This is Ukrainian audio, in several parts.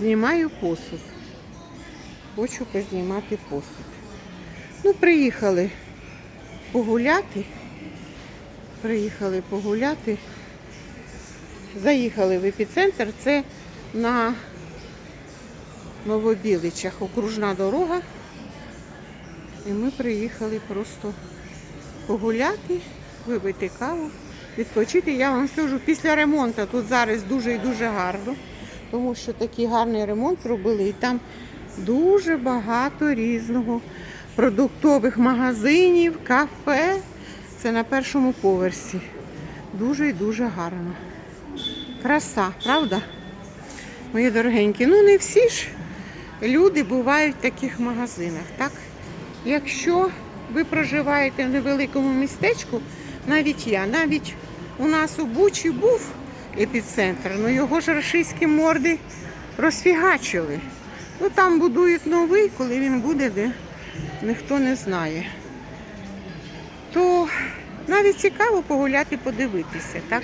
Знімаю посуд. Хочу познімати посуд. Ну, приїхали погуляти. Приїхали погуляти. Заїхали в епіцентр. Це на Новобіличах окружна дорога. І ми приїхали просто погуляти, випити каву, відпочити. Я вам скажу, після ремонту тут зараз дуже і дуже гарно, тому що такий гарний ремонт зробили і там дуже багато різного продуктових магазинів, кафе. Це на першому поверсі. Дуже і дуже гарно. Краса, правда? Мої дорогенькі, ну не всі ж люди бувають в таких магазинах, так? Якщо ви проживаєте в невеликому містечку, навіть я, навіть у нас у Бучі був епіцентр, але його ж рашистські морди розфігачили. Ну там будують новий, коли він буде, де ніхто не знає. То навіть цікаво погуляти, подивитися, так?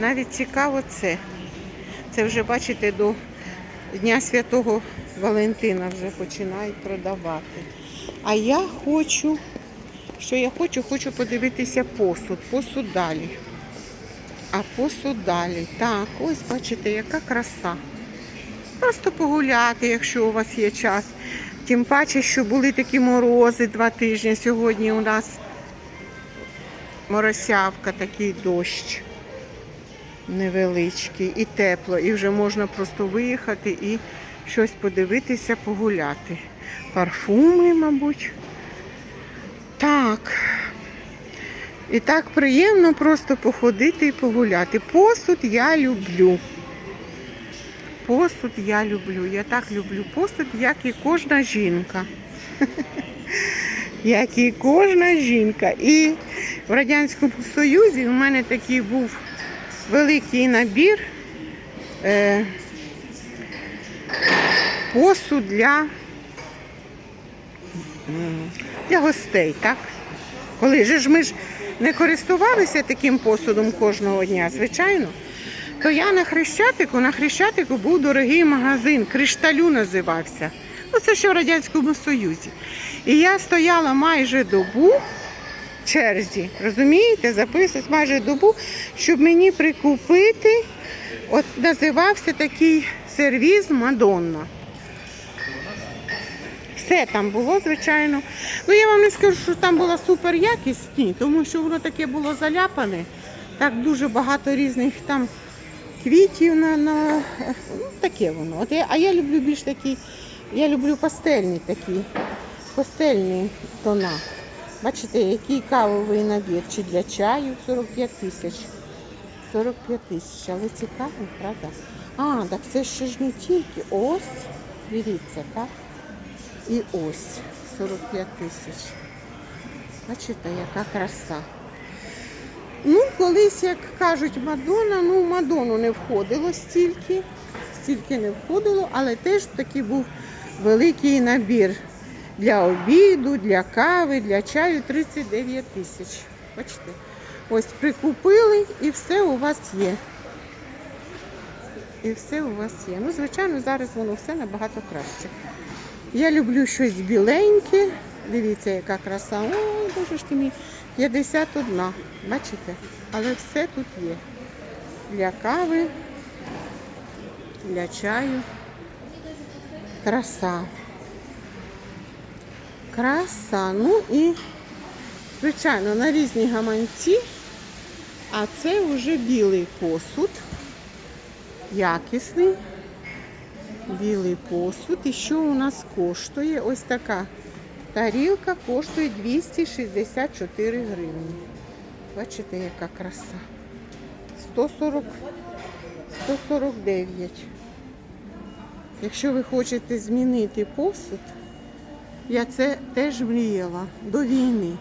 Навіть цікаво це. Це вже, бачите, до Дня Святого Валентина вже починають продавати. А я хочу, що я хочу, хочу подивитися посуд. Посуд далі. А посуд далі. Так, ось бачите, яка краса. Просто погуляти, якщо у вас є час. Тим паче, що були такі морози два тижні. Сьогодні у нас моросявка, такий дощ невеличкий і тепло. І вже можна просто виїхати і щось подивитися, погуляти. Парфуми, мабуть. Так. І так приємно просто походити і погуляти. Посуд я люблю. Посуд я люблю. Я так люблю посуд, як і кожна жінка. Як і кожна жінка. І в Радянському Союзі у мене такий був великий набір е, посуд для, для гостей, так? Коли ж ми ж не користувалися таким посудом кожного дня, звичайно. То я на Хрещатику, на Хрещатику був дорогий магазин, Кришталю називався. Ну, це ще в Радянському Союзі. І я стояла майже добу в черзі, розумієте, записувалась майже добу, щоб мені прикупити, от називався такий сервіз Мадонна. Все там було, звичайно. Ну я вам не скажу, що там була супер якість, ні, тому що воно таке було заляпане. Так дуже багато різних там квітів на, на ну, таке воно. От я, а я люблю більш такі, я люблю пастельні такі, пастельні тона. Бачите, який кавовий набір, чи для чаю 45 тисяч. 45 тисяч, але цікаво, правда? А, так це ще ж не тільки. Ось, дивіться, так? І ось 45 тисяч. Бачите, яка краса. Ну, колись, як кажуть, Мадонна, ну, в Мадонну не входило стільки, стільки не входило, але теж такий був великий набір для обіду, для кави, для чаю 39 тисяч. Бачите? Ось прикупили і все у вас є. І все у вас є. Ну, звичайно, зараз воно все набагато краще. Я люблю щось біленьке. Дивіться, яка краса. Ой, боже ж ти мій. 51. Бачите? Але все тут є. Для кави, для чаю. Краса. Краса. Ну і, звичайно, на різні гаманці. А це вже білий посуд. Якісний. Білий посуд. І що у нас коштує? Ось така тарілка коштує 264 гривні. Бачите, яка краса. 140, 149. Якщо ви хочете змінити посуд, я це теж мріяла до війни.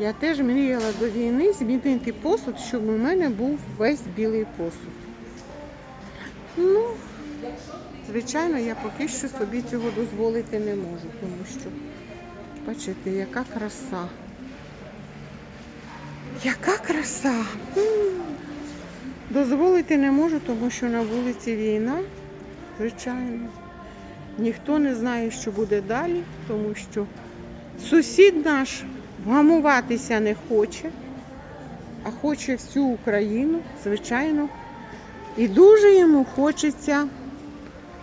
Я теж мріяла до війни змінити посуд, щоб у мене був весь білий посуд. Ну, звичайно, я поки що собі цього дозволити не можу, тому що, бачите, яка краса. Яка краса! Дозволити не можу, тому що на вулиці війна, звичайно. Ніхто не знає, що буде далі, тому що сусід наш вгамуватися не хоче, а хоче всю Україну, звичайно. І дуже йому хочеться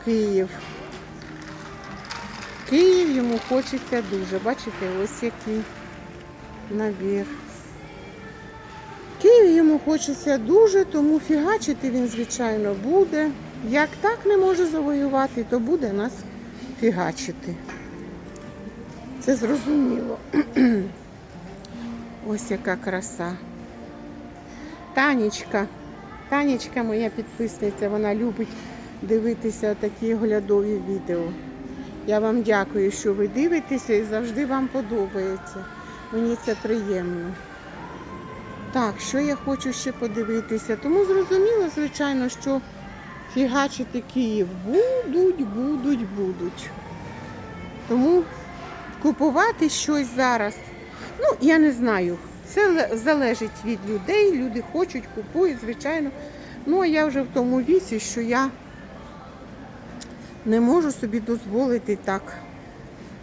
Київ. Київ йому хочеться дуже. Бачите, ось який набір. Київ йому хочеться дуже, тому фігачити він, звичайно, буде. Як так не може завоювати, то буде нас фігачити. Це зрозуміло. Ось яка краса. Танечка. Танечка моя підписниця, вона любить дивитися такі оглядові відео. Я вам дякую, що ви дивитеся і завжди вам подобається. Мені це приємно. Так, що я хочу ще подивитися? Тому зрозуміло, звичайно, що фігачити Київ будуть, будуть, будуть. Тому купувати щось зараз, ну, я не знаю. Це залежить від людей. Люди хочуть, купують, звичайно. Ну, а я вже в тому віці, що я не можу собі дозволити так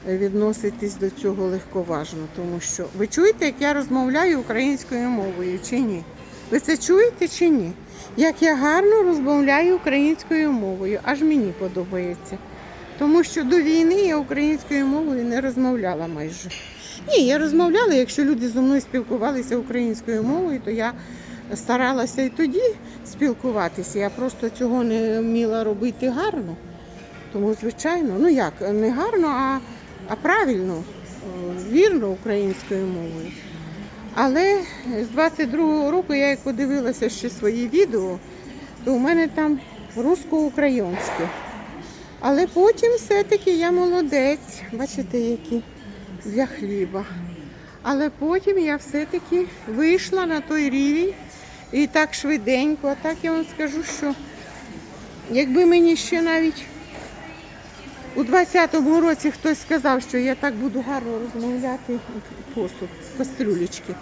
відноситись до цього легковажно, тому що ви чуєте, як я розмовляю українською мовою чи ні? Ви це чуєте чи ні? Як я гарно розмовляю українською мовою, аж мені подобається. Тому що до війни я українською мовою не розмовляла майже. Ні, я розмовляла, якщо люди зі мною спілкувалися українською мовою, то я старалася і тоді спілкуватися. Я просто цього не вміла робити гарно. Тому, звичайно, ну як, не гарно, а, а правильно, е, вірно українською мовою. Але з 22-го року я як подивилася ще свої відео, то у мене там русско-українське. Але потім все-таки я молодець, бачите, які для хліба. Але потім я все-таки вийшла на той рівень і так швиденько, а так я вам скажу, що якби мені ще навіть у 20-му році хтось сказав, що я так буду гарно розмовляти посуд, кастрюлечки,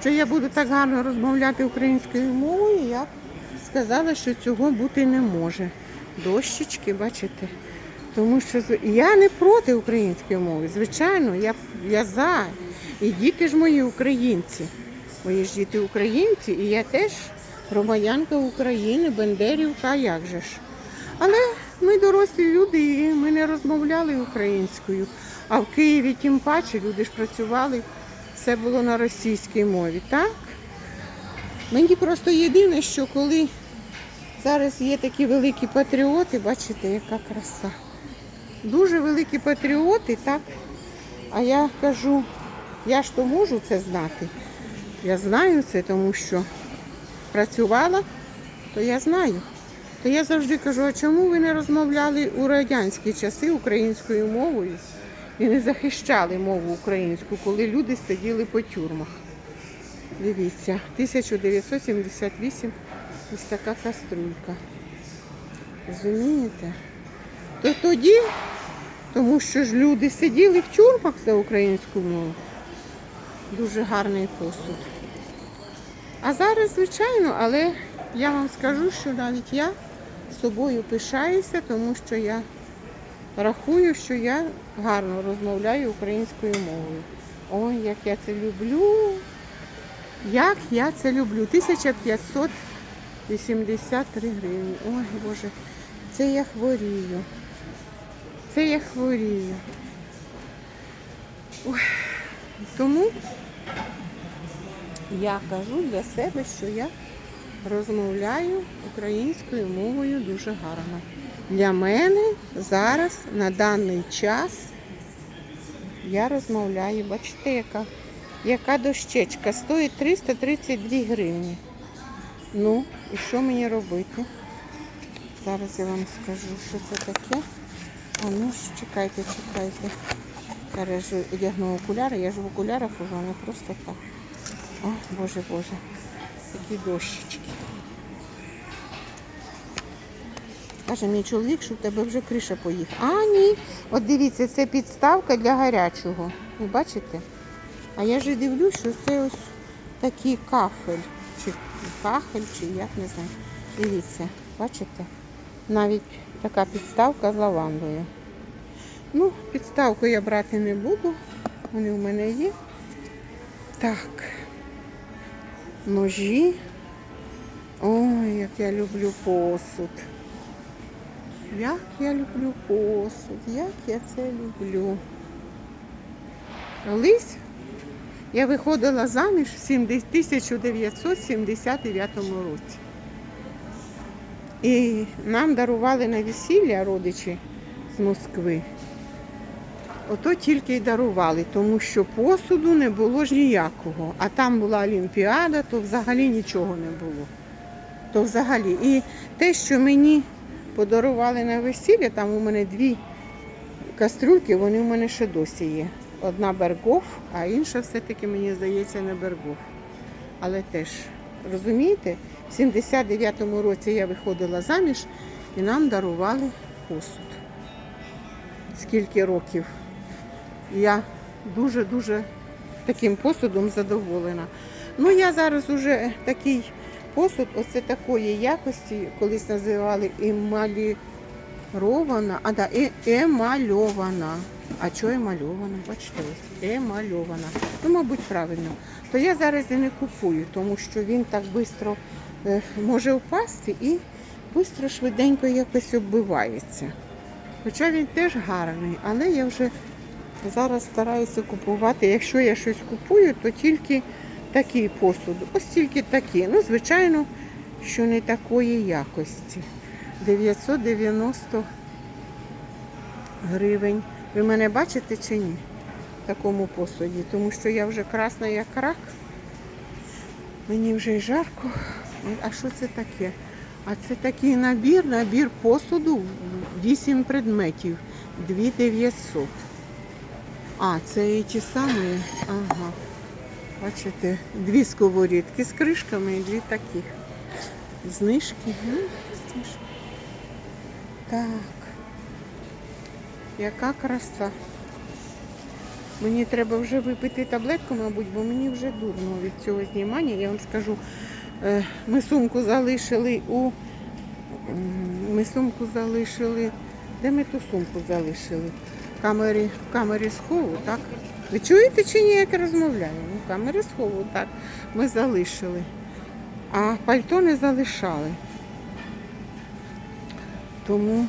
що я буду так гарно розмовляти українською мовою, я сказала, що цього бути не може. Дощечки, бачите? Тому що я не проти української мови. Звичайно, я, я за. І діти ж мої українці. Мої ж діти українці, і я теж громадянка України, Бендерівка, як же ж. Але ми дорослі люди, і ми не розмовляли українською. А в Києві тим паче люди ж працювали, все було на російській мові, так? Мені просто єдине, що коли зараз є такі великі патріоти, бачите, яка краса. Дуже великі патріоти, так? А я кажу, я ж то можу це знати. Я знаю це, тому що працювала, то я знаю. То я завжди кажу, а чому ви не розмовляли у радянські часи українською мовою і не захищали мову українську, коли люди сиділи по тюрмах? Дивіться, 1978 ось така каструлька. Розумієте? То тоді, тому що ж люди сиділи в тюрмах за українську мову. Дуже гарний посуд. А зараз, звичайно, але я вам скажу, що навіть я собою пишаюся, тому що я рахую, що я гарно розмовляю українською мовою. Ой, як я це люблю. Як я це люблю. 1583 гривні. Ой, Боже, це я хворію. Це я хворію. Ой. Тому я кажу для себе, що я розмовляю українською мовою дуже гарно. Для мене зараз на даний час я розмовляю. Бачите, яка, яка дощечка стоїть 332 гривні. Ну, і що мені робити? Зараз я вам скажу, що це таке. А ну, чекайте, чекайте. Зараз одягну окуляри, я ж в окулярах а не просто так. О, боже, боже. Такі дощечки. Каже мій чоловік, що в тебе вже криша поїхала. А, ні. От дивіться, це підставка для гарячого. Ви бачите? А я ж дивлюсь, що це ось такий кафель. Чи кахель, чи як не знаю. Дивіться, бачите? Навіть така підставка з лавандою. Ну, підставку я брати не буду. Вони в мене є. Так. Ножі. Ой, як я люблю посуд. Як я люблю посуд, як я це люблю. Колись я виходила заміж в 1979 році. І нам дарували на весілля родичі з Москви. Ото тільки й дарували, тому що посуду не було ж ніякого. А там була Олімпіада, то взагалі нічого не було. То взагалі. І те, що мені подарували на весілля, там у мене дві кастрюльки, вони у мене ще досі є. Одна Бергов, а інша все-таки, мені здається, не Бергов. Але теж, розумієте, в 79-му році я виходила заміж і нам дарували посуд. Скільки років. Я дуже-дуже таким посудом задоволена. Ну, я зараз уже такий посуд, оце такої якості, колись називали емалірована, а да, е- емальована. А що емальована? Бачите, ось емальована. Ну, мабуть, правильно. То я зараз і не купую, тому що він так швидко е, може впасти і швидко, швиденько якось оббивається. Хоча він теж гарний, але я вже зараз стараюся купувати. Якщо я щось купую, то тільки такий посуд. Ось тільки такі. Ну, звичайно, що не такої якості. 990 гривень. Ви мене бачите чи ні? В такому посуді, тому що я вже красна як рак. Мені вже й жарко. А що це таке? А це такий набір, набір посуду, 8 предметів, 2900. А, це і ті самі. Ага. Бачите, дві сковорідки з кришками і дві таких. Знижки. Ну. Так. Яка краса. Мені треба вже випити таблетку, мабуть, бо мені вже дурно від цього знімання. Я вам скажу, е, ми сумку залишили у. Ми сумку залишили. Де ми ту сумку залишили? Камері, в камері схову, так? Ви чуєте чи ні, як я розмовляю? Ну, в камері схову, так. Ми залишили. А пальто не залишали. Тому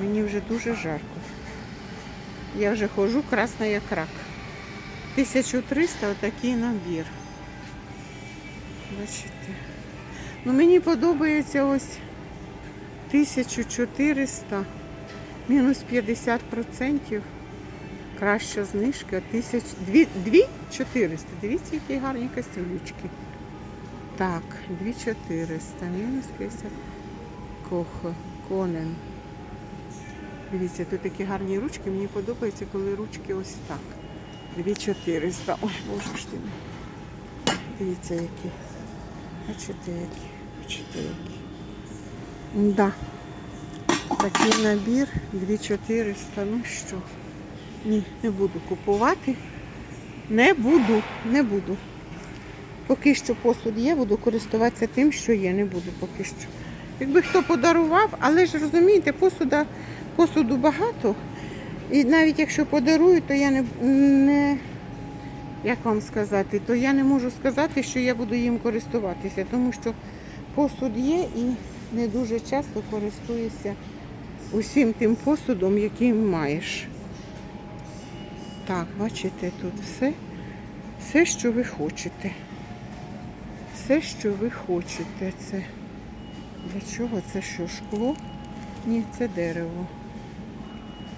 мені вже дуже жарко. Я вже ходжу красна як рак. 1300 отакий набір. Бачите. Ну мені подобається ось 1400 мінус 50%. Краща знижка. 2400. Дивіться, які гарні кастелючки. Так, 2400 мінус 50. Кохо, конен. Дивіться, тут такі гарні ручки. Мені подобається, коли ручки ось так. 2400. Ой, боже ж ти. Дивіться, які. Бачите, які. Бачите, які. Да. Такий набір 2400. Ну що? Ні, не буду купувати. Не буду, не буду. Поки що посуд є, буду користуватися тим, що є, не буду поки що. Якби хто подарував, але ж розумієте, посуда, посуду багато. І навіть якщо подарують, то я не, не як вам сказати, то я не можу сказати, що я буду їм користуватися, тому що посуд є і не дуже часто користуюся усім тим посудом, який маєш. Так, бачите, тут все, все, що ви хочете. Все, що ви хочете. Це для чого? Це що, шкло? Ні, це дерево.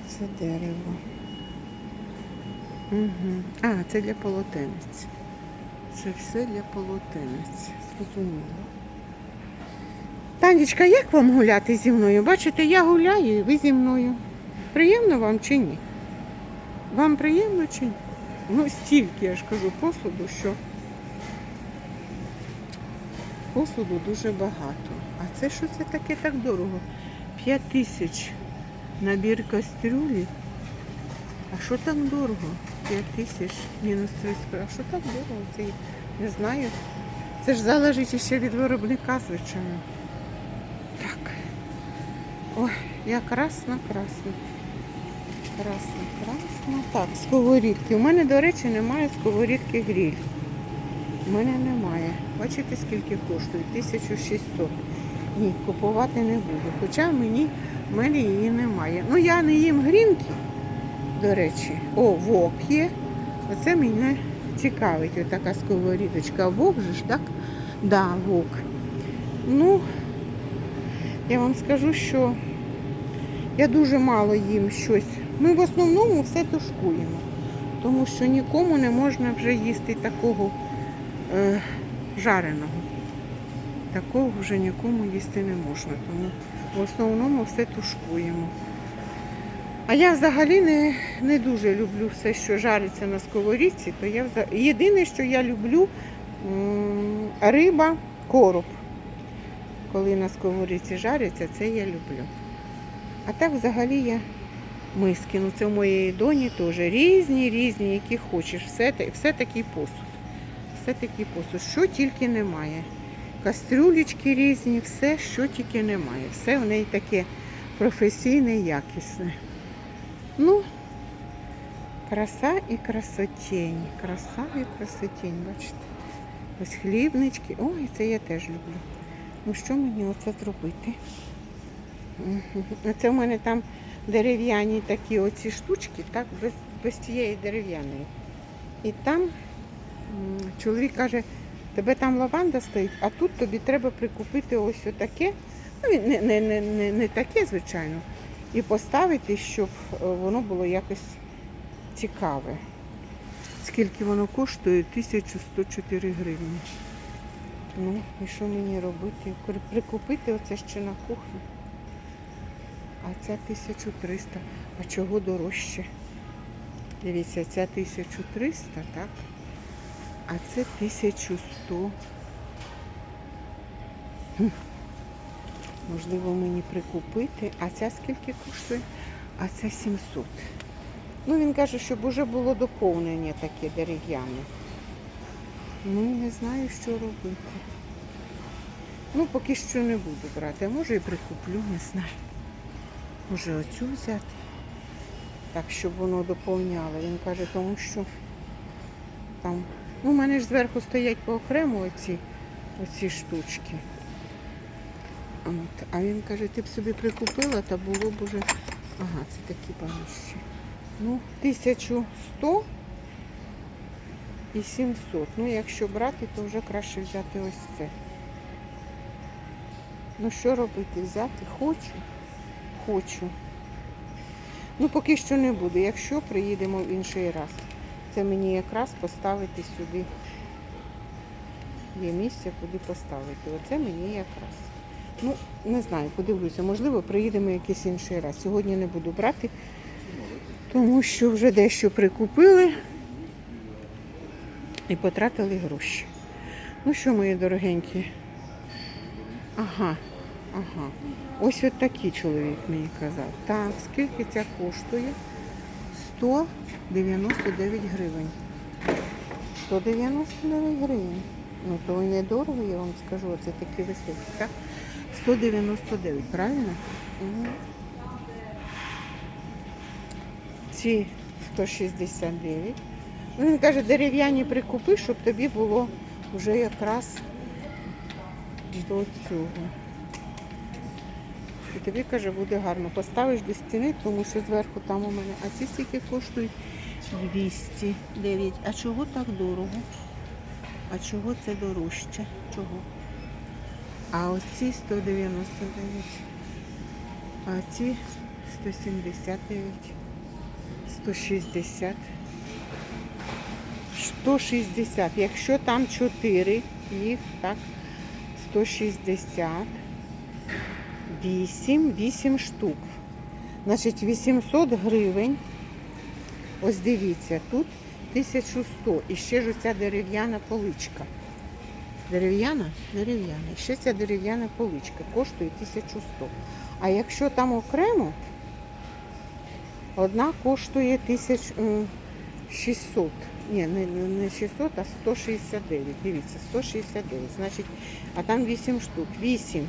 Це дерево. Угу. А, це для полотенець. Це все для полотенець. Зрозуміло. Танечка, як вам гуляти зі мною? Бачите, я гуляю і ви зі мною. Приємно вам чи ні? Вам приємно чи ні? Ну, стільки, я ж кажу, посуду, що посуду дуже багато. А це що це таке так дорого? 5 тисяч набір кастрюлі. А що так дорого? 5 тисяч мінус 30. А що так дорого? Це не знаю. Це ж залежить ще від виробника, звичайно. Ой, я красна, красна. Красна, красна. Так, сковорідки. У мене, до речі, немає сковорідки гриль. У мене немає. Бачите, скільки коштує? 1600. Ні, купувати не буду. Хоча мені в мене її немає. Ну, я не їм грінки, до речі. О, вок є. Оце мене цікавить, отака сковорідочка. Вок же ж, так? Да, вок. Ну, я вам скажу, що я дуже мало їм щось. Ми в основному все тушкуємо, тому що нікому не можна вже їсти такого е, жареного. Такого вже нікому їсти не можна, тому в основному все тушкуємо. А я взагалі не, не дуже люблю все, що жариться на сковорідці, то я вза- єдине, що я люблю риба, короб. Коли на сковорідці жариться, це я люблю. А так взагалі я миски. Ну це в моєї доні теж різні, різні, які хочеш. Все, все такий посуд. Все такий посуд. Що тільки немає. Кастрюлечки різні, все, що тільки немає. Все в неї таке професійне, якісне. Ну, краса і красотень. Краса і красотень, бачите. Ось хлібнички. Ой, це я теж люблю. Ну що мені оце зробити? Оце в мене там дерев'яні такі оці штучки, так, без, без цієї дерев'яної. І там чоловік каже, тебе там лаванда стоїть, а тут тобі треба прикупити ось отаке. Ну, не, не, не, не, не таке, звичайно, і поставити, щоб е, воно було якось цікаве. Скільки воно коштує? 1104 гривні. Ну, і що мені робити? Прикупити оце ще на кухню. А ця 1300. А чого дорожче? Дивіться, ця 1300, так? А це 1100. Хм. Можливо, мені прикупити. А ця скільки коштує? А це 700. Ну, він каже, щоб уже було доповнення таке дерев'яне. Ну, не знаю, що робити. Ну, поки що не буду брати. А може і прикуплю, не знаю. Може оцю взяти. Так, щоб воно доповняло. Він каже, тому що там. Ну, у мене ж зверху стоять по окремо оці, оці штучки. От. А він каже, ти б собі прикупила, та було б уже. Ага, це такі банощі. Ну, 1100 і 700. Ну, якщо брати, то вже краще взяти ось це. Ну, що робити? Взяти? Хочу. Хочу. Ну, поки що не буду. Якщо приїдемо в інший раз. Це мені якраз поставити сюди. Є місце, куди поставити. Оце мені якраз. Ну, не знаю, подивлюся. Можливо, приїдемо якийсь інший раз. Сьогодні не буду брати, тому що вже дещо прикупили і потратили гроші. Ну що, мої дорогенькі? Ага, ага. Ось от такий чоловік мені казав. Так, скільки ця коштує? 199 гривень. 199 гривень. Ну, то і недорого, я вам скажу, оце такі високі, так? 199, правильно? Мгм. Ці 169. Ну, він каже, дерев'яні прикупи, щоб тобі було вже якраз до цього. І тобі, каже, буде гарно. Поставиш до стіни, тому що зверху там у мене. А ці стільки коштують 209. А чого так дорого? А чого це дорожче? Чого? А ось ці 199. А ці 179. 160. 160. Якщо там 4 їх, так, 160. 8, 8 штук. Значить, 800 гривень. Ось дивіться, тут 1100. І ще ж оця дерев'яна поличка. Дерев'яна? Дерев'яна. Ще ця дерев'яна поличка коштує 1100. А якщо там окремо, одна коштує 1600. Ні, не, не не 600, а 169. Дивіться, 169. Значить, а там 8 штук. 8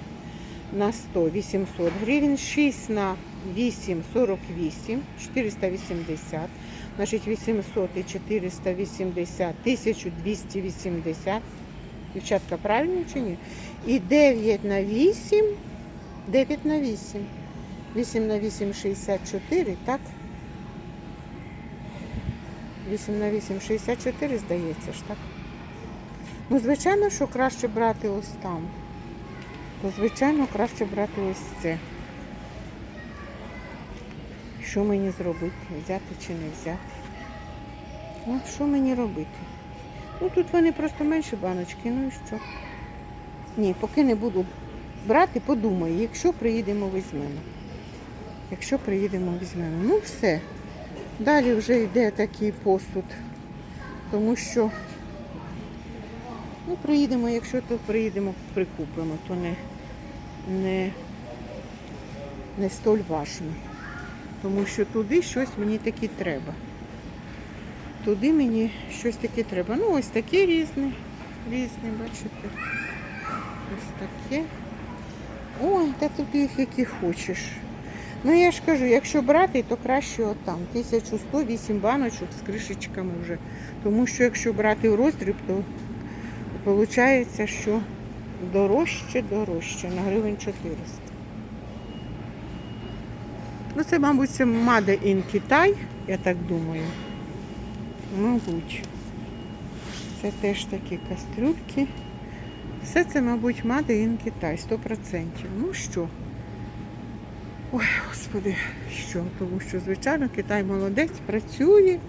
на 100 800 гривень, 6 на 8 48, 480. Значить 800 і 480, 1280. Дівчатка, правильно чи ні? І 9 на 8, 9 на 8. 8 на 8 64, так? 8 на 8 64, здається ж, так? Ну, звичайно, що краще брати ось там. То, звичайно, краще брати ось це. Що мені зробити? Взяти чи не взяти? Ну, що мені робити? Ну, тут вони просто менші баночки, ну і що? Ні, поки не буду брати, подумаю, якщо приїдемо, візьмемо. Якщо приїдемо, візьмемо. Ну, все. Далі вже йде такий посуд. Тому що, ну, приїдемо, якщо то приїдемо, прикупимо, то не, не, не столь важно. Тому що туди щось мені таке треба. Туди мені щось таке треба. Ну, ось такі різні. Різні, бачите. Ось таке. Ой, та тут їх які хочеш. Ну я ж кажу, якщо брати, то краще отам. 1108 баночок з кришечками вже. Тому що якщо брати в роздріб, то виходить, що дорожче, дорожче, на гривень 400. Ну це, мабуть, це Made in Китай, я так думаю. Мабуть. Це теж такі кастрюльки. Все це, мабуть, Made in Китай, 100%. Ну що? Ой, господи, що? Тому що, звичайно, Китай молодець, працює,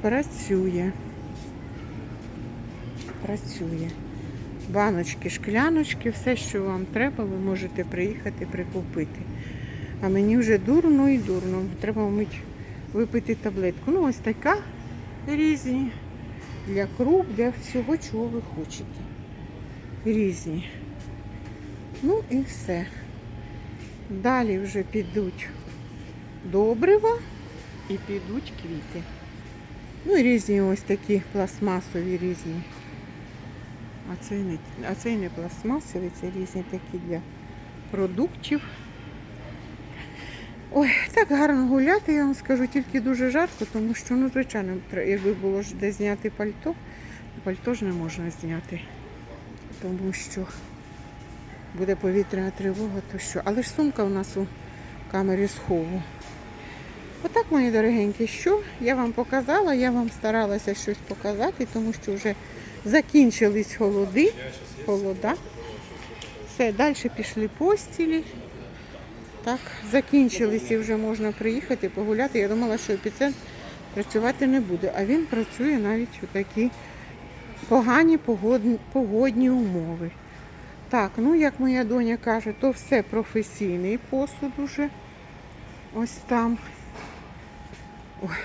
працює. Працює. Баночки, шкляночки, все, що вам треба, ви можете приїхати прикупити. А мені вже дурно і дурно. Треба мабуть, випити таблетку. Ну, ось така різні. Для круп, для всього, чого ви хочете. Різні. Ну і все. Далі вже підуть добрива і підуть квіти. Ну і різні ось такі пластмасові різні. А це не, а це не пластмасові, це різні такі для продуктів. Ой, так гарно гуляти, я вам скажу, тільки дуже жарко, тому що, ну, звичайно, якби було ж де зняти пальто, пальто ж не можна зняти, тому що буде повітряна тривога, то що. Але ж сумка у нас у камері схову. Отак, мої дорогенькі, що я вам показала, я вам старалася щось показати, тому що вже закінчились холоди, холода. Все, далі пішли постілі. Так, закінчились і вже можна приїхати погуляти. Я думала, що епіцентр працювати не буде, а він працює навіть у такі погані погодні, умови. Так, ну як моя доня каже, то все професійний посуд уже. Ось там. Ой,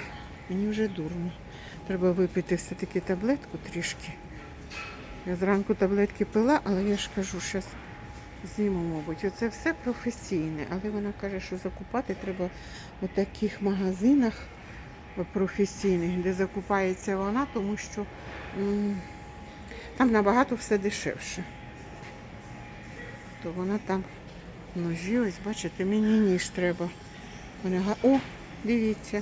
мені вже дурно. Треба випити все-таки таблетку трішки. Я зранку таблетки пила, але я ж кажу, зараз зніму, мабуть. Оце все професійне. Але вона каже, що закупати треба у таких магазинах професійних, де закупається вона, тому що там набагато все дешевше. То вона там ножі, ось бачите, мені ніж треба. Вони О, дивіться.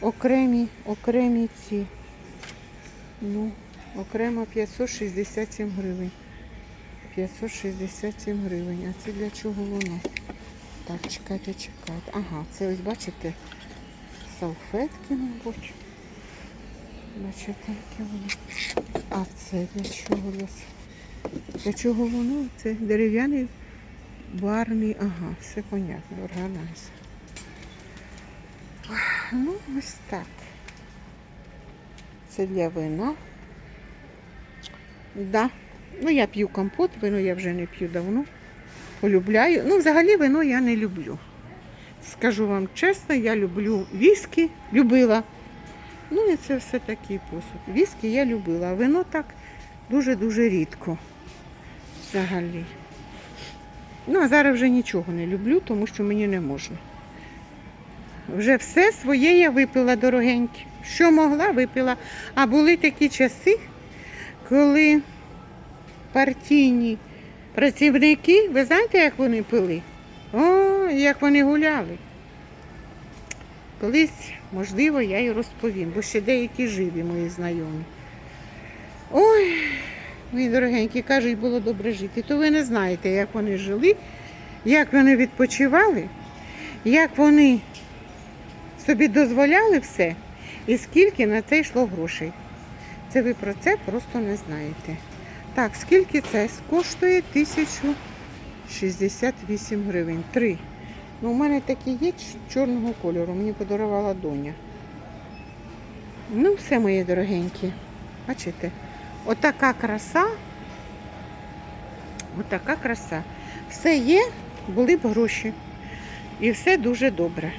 Окремі, окремі ці. Ну, окремо 567 гривень. 567 гривень. А це для чого воно? Так, чекайте, чекайте. Ага, це ось бачите салфетки, мабуть. Бачите, які вони. А це для чого? Для, чого воно? Це дерев'яний барний. Ага, все понятно, органайзер. Ну, ось так. Це для вина. Да. Ну, я п'ю компот, вино я вже не п'ю давно. Полюбляю. Ну, взагалі вино я не люблю. Скажу вам чесно, я люблю віскі, любила. Ну і це все такий посуд. Віскі я любила, а вино так дуже-дуже рідко. Взагалі. Ну, а зараз вже нічого не люблю, тому що мені не можна. Вже все своє я випила дорогеньке. Що могла, випила. А були такі часи, коли партійні Працівники, ви знаєте, як вони пили? О, як вони гуляли. Колись, можливо, я й розповім, бо ще деякі живі мої знайомі. Ой, мої дорогенькі, кажуть, було добре жити. То ви не знаєте, як вони жили, як вони відпочивали, як вони собі дозволяли все і скільки на це йшло грошей. Це ви про це просто не знаєте. Так, скільки це коштує? 1068 гривень. Три. Ну, у мене такі є чорного кольору, мені подарувала доня. Ну, все, мої дорогенькі. Бачите? Отака краса. Отака краса. Все є, були б гроші. І все дуже добре.